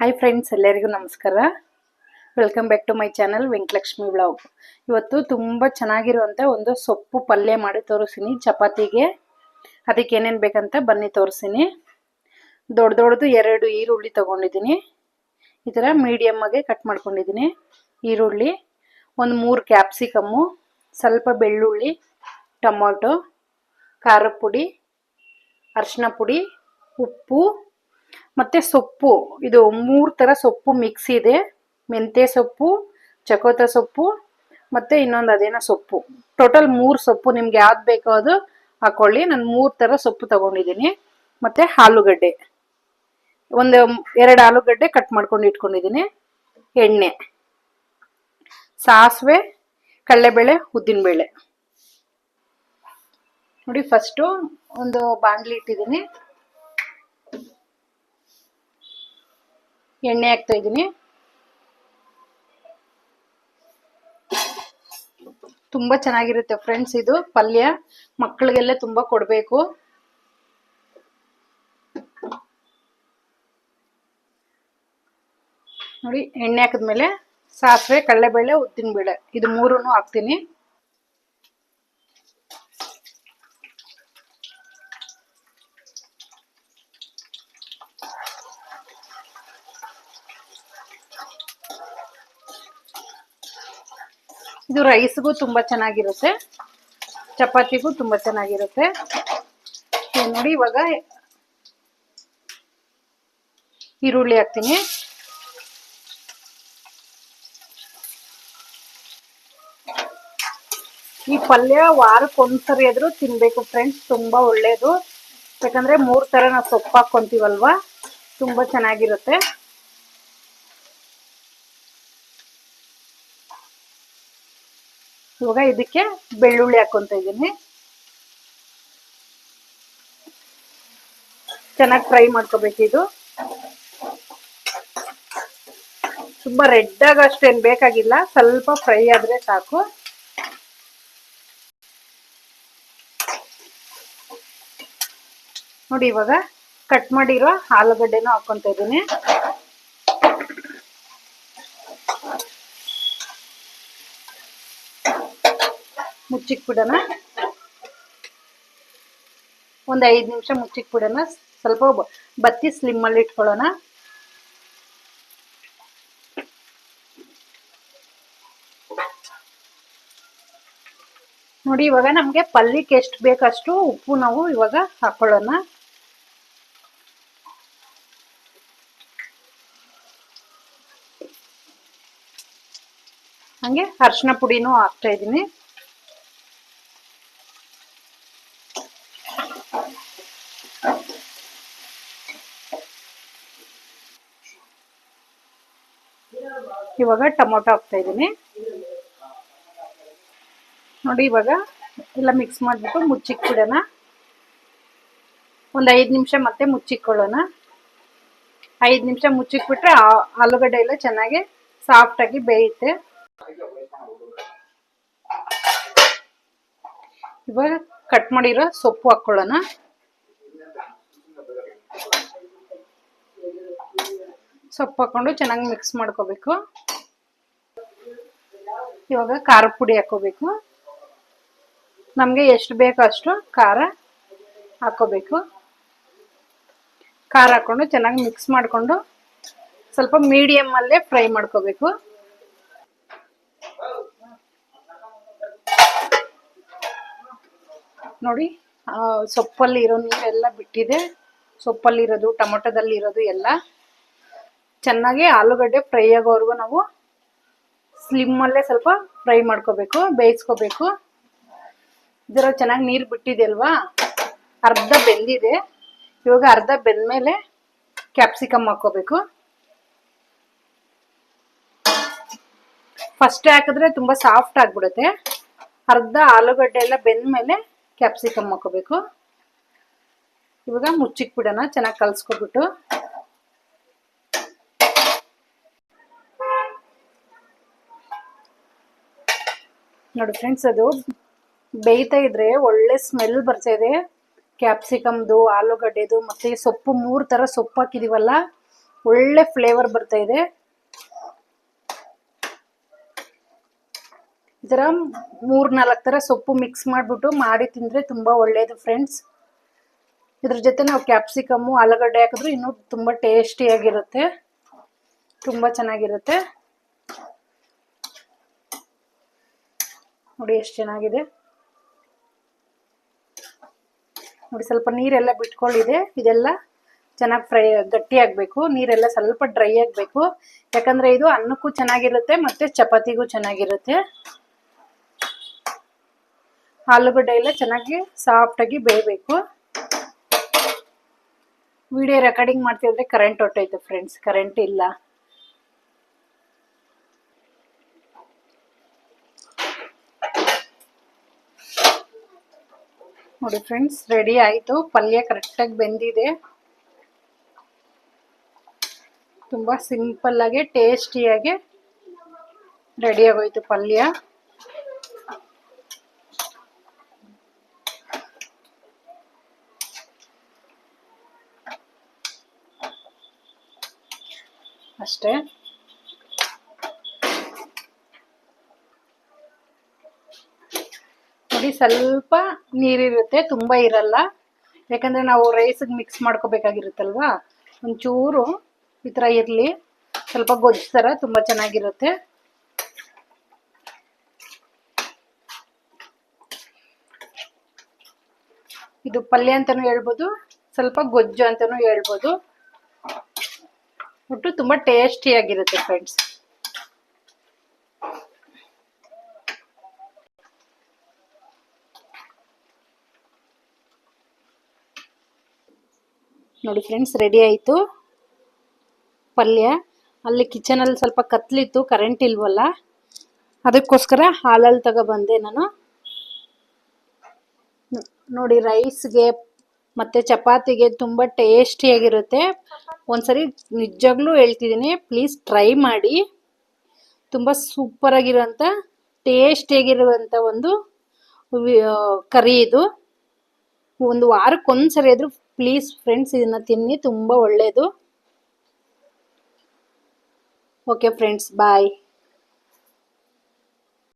Hi friends ಎಲ್ಲರಿಗೂ ನಮಸ್ಕಾರ. Welcome back to my channel Venkatalakshmi blog ಇವತ್ತು ತುಂಬ ಚೆನ್ನಾಗಿರುವಂಥ ಒಂದು ಸೊಪ್ಪು ಪಲ್ಯ ಮಾಡಿ ತೋರಿಸ್ತೀನಿ ಚಪಾತಿಗೆ. ಅದಕ್ಕೆ ಏನೇನು ಬೇಕಂತ ಬನ್ನಿ ತೋರಿಸ್ತೀನಿ. ದೊಡ್ಡ ದೊಡ್ಡದು ಎರಡು ಈರುಳ್ಳಿ ತೊಗೊಂಡಿದ್ದೀನಿ. ಈ ಥರ ಮೀಡಿಯಮ್ಮಾಗೆ ಕಟ್ ಮಾಡ್ಕೊಂಡಿದ್ದೀನಿ. ಈರುಳ್ಳಿ, ಒಂದು ಮೂರು ಕ್ಯಾಪ್ಸಿಕಮ್ಮು ಸ್ವಲ್ಪ ಬೆಳ್ಳುಳ್ಳಿ, ಟೊಮೊಟೊ ಖಾರದ ಪುಡಿ ಅರಿಶಿನ ಪುಡಿ, ಉಪ್ಪು ಮತ್ತು ಸೊಪ್ಪು. ಇದು ಮೂರು ಥರ ಸೊಪ್ಪು ಮಿಕ್ಸ್ ಇದೆ. ಮೆಂತ್ಯ ಸೊಪ್ಪು, ಚಕೋತ ಸೊಪ್ಪು, ಮತ್ತು ಇನ್ನೊಂದು ಅದೇನೋ ಸೊಪ್ಪು. ಟೋಟಲ್ ಮೂರು ಸೊಪ್ಪು ನಿಮ್ಗೆ ಯಾವ್ದು ಬೇಕೋ ಅದು ಹಾಕೊಳ್ಳಿ. ನಾನು ಮೂರು ಥರ ಸೊಪ್ಪು ತಗೊಂಡಿದ್ದೀನಿ. ಮತ್ತು ಆಲೂಗಡ್ಡೆ. ಒಂದು ಎರಡು ಆಲೂಗಡ್ಡೆ ಕಟ್ ಮಾಡ್ಕೊಂಡು ಇಟ್ಕೊಂಡಿದ್ದೀನಿ. ಎಣ್ಣೆ, ಸಾಸಿವೆ, ಕಡಲೆಬೇಳೆ, ಉದ್ದಿನಬೇಳೆ. ನೋಡಿ ಫಸ್ಟು ಒಂದು ಬಾಣಲಿ ಇಟ್ಟಿದ್ದೀನಿ. ಎಣ್ಣೆ ಹಾಕ್ತಾ ಇದ್ದೀನಿ. ತುಂಬ ಚೆನ್ನಾಗಿರುತ್ತೆ ಫ್ರೆಂಡ್ಸ್ ಇದು ಪಲ್ಯ. ಮಕ್ಕಳಿಗೆಲ್ಲ ತುಂಬ ಕೊಡಬೇಕು. ನೋಡಿ, ಎಣ್ಣೆ ಹಾಕಿದ್ಮೇಲೆ ಸಾಸಿವೆ, ಕಡಲೆಬೇಳೆ, ಉದ್ದಿನಬೇಳೆ. ಇದು ಮೂರೂ ಹಾಕ್ತೀನಿ. ಇದು ರೈಸ್ಗೂ ತುಂಬ ಚೆನ್ನಾಗಿರುತ್ತೆ. ಚಪಾತಿಗೂ ತುಂಬ ಚೆನ್ನಾಗಿರುತ್ತೆ. ನೋಡಿ ಇವಾಗ ಈರುಳ್ಳಿ ಹಾಕ್ತೀನಿ. ಈ ಪಲ್ಯ ವಾರಕ್ಕೆ ಒಂದ್ಸರಿ ಆದ್ರೂ ತಿನ್ಬೇಕು ಫ್ರೆಂಡ್ಸ್ ತುಂಬಾ ಒಳ್ಳೇದು. ಯಾಕಂದ್ರೆ ಮೂರ್ ತರ ನಾವು ಸೊಪ್ಪು ಹಾಕೊಂತೀವಲ್ವಾ? ತುಂಬಾ ಚೆನ್ನಾಗಿರುತ್ತೆ. ಇವಾಗ ಇದಕ್ಕೆ ಬೆಳ್ಳುಳ್ಳಿ ಹಾಕೊಂತ ಇದ್ದೀನಿ. ಚೆನ್ನಾಗಿ ಫ್ರೈ ಮಾಡ್ಕೋಬೇಕು ಇದು. ತುಂಬಾ ರೆಡ್ ಅಷ್ಟೇನು ಬೇಕಾಗಿಲ್ಲ, ಸ್ವಲ್ಪ ಫ್ರೈ ಆದ್ರೆ ಸಾಕು. ನೋಡಿ ಇವಾಗ ಕಟ್ ಮಾಡಿರೋ ಆಲೂಗಡ್ಡೆನೂ ಹಾಕೊಂತ ಇದ್ದೀನಿ. ಮುಚ್ಚಿಕ್ ಬಿಡೋಣ ಒಂದು ಐದು ನಿಮಿಷ ಮುಚ್ಚಿಕ್ ಬಿಡೋಣ ಸ್ವಲ್ಪ ಬತ್ತಿ ಸ್ಲಿಮ್ಮಲ್ಲಿ ಇಟ್ಕೊಳ್ಳೋಣ. ನೋಡಿ, ಇವಾಗ ನಮಗೆ ಪಲ್ಯಕ್ಕೆ ಎಷ್ಟು ಬೇಕಷ್ಟು ಉಪ್ಪು ನಾವು ಇವಾಗ ಹಾಕೊಳ್ಳೋಣ. ಹಂಗೆ ಅರ್ಶಿನ ಪುಡಿನೂ ಹಾಕ್ತಾ ಇದ್ದೀನಿ. ಇವಾಗ ಟೊಮೊಟೊ ಹಾಕ್ತಾ ಇದ್ದೀನಿ. ನೋಡಿ ಇವಾಗ ಎಲ್ಲ ಮಿಕ್ಸ್ ಮಾಡಿಬಿಟ್ಟು ಮುಚ್ಚಿಕ್ಬಿಡೋಣ ಒಂದು ಐದು ನಿಮಿಷ ಮತ್ತೆ ಮುಚ್ಚಿಕೊಳ್ಳೋಣ ಐದು ನಿಮಿಷ ಮುಚ್ಚಿಕ್ಬಿಟ್ರೆ ಆಲೂಗಡ್ಡೆ ಎಲ್ಲ ಚೆನ್ನಾಗಿ ಸಾಫ್ಟಾಗಿ ಬೇಯುತ್ತೆ. ಇವಾಗ ಕಟ್ ಮಾಡಿರೋ ಸೊಪ್ಪು ಹಾಕ್ಕೊಳ್ಳೋಣ. ಸೊಪ್ಪು ಹಾಕೊಂಡು ಚೆನ್ನಾಗಿ ಮಿಕ್ಸ್ ಮಾಡ್ಕೋಬೇಕು. ಇವಾಗ ಖಾರದ ಪುಡಿ ಹಾಕೋಬೇಕು. ನಮಗೆ ಎಷ್ಟು ಬೇಕೋ ಅಷ್ಟು ಖಾರ ಹಾಕೋಬೇಕು. ಖಾರ ಹಾಕೊಂಡು ಚೆನ್ನಾಗಿ ಮಿಕ್ಸ್ ಮಾಡಿಕೊಂಡು ಸ್ವಲ್ಪ ಮೀಡಿಯಮ್ಮಲ್ಲೇ ಫ್ರೈ ಮಾಡ್ಕೋಬೇಕು. ನೋಡಿ ಸೊಪ್ಪಲ್ಲಿ ಇರೋ ನೀರೆಲ್ಲ ಬಿಟ್ಟಿದೆ. ಸೊಪ್ಪಲ್ಲಿರೋದು ಟೊಮೊಟೊದಲ್ಲಿ ಇರೋದು ಎಲ್ಲ ಚೆನ್ನಾಗಿ ಆಲೂಗಡ್ಡೆ ಫ್ರೈ ಆಗೋವರೆಗೂ ನಾವು ಸ್ಲಿಮ್ಮಲ್ಲೇ ಸ್ವಲ್ಪ ಫ್ರೈ ಮಾಡ್ಕೋಬೇಕು, ಬೇಯಿಸ್ಕೋಬೇಕು. ಇದರ ಚೆನ್ನಾಗಿ ನೀರು ಬಿಟ್ಟಿದೆ ಅಲ್ವಾ ಅರ್ಧ ಬೆಂದಿದೆ. ಇವಾಗ ಅರ್ಧ ಬೆಂದ್ಮೇಲೆ ಕ್ಯಾಪ್ಸಿಕಮ್ ಹಾಕೋಬೇಕು. ಫಸ್ಟ್ ಹಾಕಿದ್ರೆ ತುಂಬ ಸಾಫ್ಟ್ ಆಗಿಬಿಡುತ್ತೆ. ಅರ್ಧ ಆಲೂಗಡ್ಡೆ ಎಲ್ಲ ಬೆಂದ್ಮೇಲೆ ಕ್ಯಾಪ್ಸಿಕಮ್ ಹಾಕೋಬೇಕು. ಇವಾಗ ಮುಚ್ಚಿಕ್ಬಿಡೋಣ ಚೆನ್ನಾಗಿ ಕಲ್ಸ್ಕೊಬಿಟ್ಟು. ನೋಡಿ ಫ್ರೆಂಡ್ಸ್ ಅದು ಬೇಯ್ತಾ ಇದ್ರೆ ಒಳ್ಳೆ ಸ್ಮೆಲ್ ಬರ್ತಾ ಇದೆ. ಕ್ಯಾಪ್ಸಿಕಮ್ದು ಆಲೂಗಡ್ಡೆದು ಮತ್ತು ಸೊಪ್ಪು ಮೂರು ಥರ ಸೊಪ್ಪು ಹಾಕಿದೀವಲ್ಲ, ಒಳ್ಳೆ ಫ್ಲೇವರ್ ಬರ್ತಾ ಇದೆ. ಈ ಥರ ಮೂರು ನಾಲ್ಕು ಥರ ಸೊಪ್ಪು ಮಿಕ್ಸ್ ಮಾಡಿಬಿಟ್ಟು ಮಾಡಿ ತಿಂದರೆ ತುಂಬ ಒಳ್ಳೆಯದು ಫ್ರೆಂಡ್ಸ್ ಇದ್ರ ಜೊತೆ ನಾವು ಕ್ಯಾಪ್ಸಿಕಮ್ಮು ಆಲೂಗಡ್ಡೆ ಹಾಕಿದ್ರೆ ಇನ್ನೂ ತುಂಬ ಟೇಸ್ಟಿಯಾಗಿರುತ್ತೆ ತುಂಬ ಚೆನ್ನಾಗಿರುತ್ತೆ. ನೋಡಿ ಎಷ್ಟು ಚೆನ್ನಾಗಿದೆ. ನೋಡಿ ಸ್ವಲ್ಪ ನೀರೆಲ್ಲ ಬಿಟ್ಕೊಂಡಿದೆ. ಇದೆಲ್ಲ ಚೆನ್ನಾಗಿ ಫ್ರೈ ಗಟ್ಟಿ ಆಗಬೇಕು. ನೀರೆಲ್ಲ ಸ್ವಲ್ಪ ಡ್ರೈ ಆಗಬೇಕು. ಯಾಕಂದರೆ ಇದು ಅನ್ನಕ್ಕೂ ಚೆನ್ನಾಗಿರುತ್ತೆ ಮತ್ತು ಚಪಾತಿಗೂ ಚೆನ್ನಾಗಿರುತ್ತೆ. ಆಲೂಗಡ್ಡೆ ಎಲ್ಲ ಚೆನ್ನಾಗಿ ಸಾಫ್ಟಾಗಿ ಬೇಯಬೇಕು. ವಿಡಿಯೋ ರೆಕಾರ್ಡಿಂಗ್ ಮಾಡ್ತಿದ್ರೆ ಕರೆಂಟ್ ಹೊಟ್ಟೈತೆ ಫ್ರೆಂಡ್ಸ್ ಕರೆಂಟ್ ಇಲ್ಲ. ನೋಡಿ ಫ್ರೆಂಡ್ಸ್ ರೆಡಿ ಆಯಿತು. ಪಲ್ಯ ಕರೆಕ್ಟಾಗಿ ಬೆಂದಿದೆ. ತುಂಬ ಸಿಂಪಲ್ಲಾಗಿ ಟೇಸ್ಟಿಯಾಗಿ ರೆಡಿ ಆಗೋಯ್ತು ಪಲ್ಯ. ಅಷ್ಟೇ. ನೋಡಿ ಸ್ವಲ್ಪ ನೀರಿರುತ್ತೆ, ತುಂಬ ಇರಲ್ಲ. ಯಾಕಂದರೆ ನಾವು ರೈಸಿಗೆ ಮಿಕ್ಸ್ ಮಾಡ್ಕೋಬೇಕಾಗಿರುತ್ತಲ್ವಾ? ಒಂಚೂರು ಈ ಥರ ಇರಲಿ. ಸ್ವಲ್ಪ ಗೊಜ್ಜು ಥರ ತುಂಬ ಚೆನ್ನಾಗಿರುತ್ತೆ. ಇದು ಪಲ್ಯ ಅಂತಲೂ ಹೇಳ್ಬೋದು, ಸ್ವಲ್ಪ ಗೊಜ್ಜು ಅಂತಲೂ ಹೇಳ್ಬೋದು. ಒಟ್ಟು ತುಂಬ ಟೇಸ್ಟಿಯಾಗಿರುತ್ತೆ ಫ್ರೆಂಡ್ಸ್ ನೋಡಿ ಫ್ರೆಂಡ್ಸ್ ರೆಡಿ ಆಯಿತು. ಪಲ್ಯ. ಅಲ್ಲಿ ಕಿಚನಲ್ಲಿ ಸ್ವಲ್ಪ ಕತ್ಲಿತ್ತು ಕರೆಂಟ್ ಇಲ್ವಲ್ಲ? ಅದಕ್ಕೋಸ್ಕರ ಹಾಲಲ್ಲಿ ತಗೊಬಂದೆ ನಾನು. ನೋಡಿ ರೈಸ್ಗೆ ಮತ್ತು ಚಪಾತಿಗೆ ತುಂಬ ಟೇಸ್ಟಿಯಾಗಿರುತ್ತೆ ಒಂದ್ಸರಿ ನಿಜವಾಗ್ಲೂ ಹೇಳ್ತಿದ್ದೀನಿ ಪ್ಲೀಸ್ ಟ್ರೈ ಮಾಡಿ. ತುಂಬ ಸೂಪರಾಗಿರುವಂಥ ಟೇಸ್ಟಿಯಾಗಿರುವಂಥ ಒಂದು ಕರಿ ಇದು. ಒಂದು ವಾರಕ್ಕೆ ಒಂದ್ಸರಿ ಆದರೂ ಪ್ಲೀಸ್ ಫ್ರೆಂಡ್ಸ್ ಇದನ್ನು ತಿನ್ನಿ ತುಂಬ ಒಳ್ಳೆಯದು ಓಕೆ ಫ್ರೆಂಡ್ಸ್ ಬಾಯ್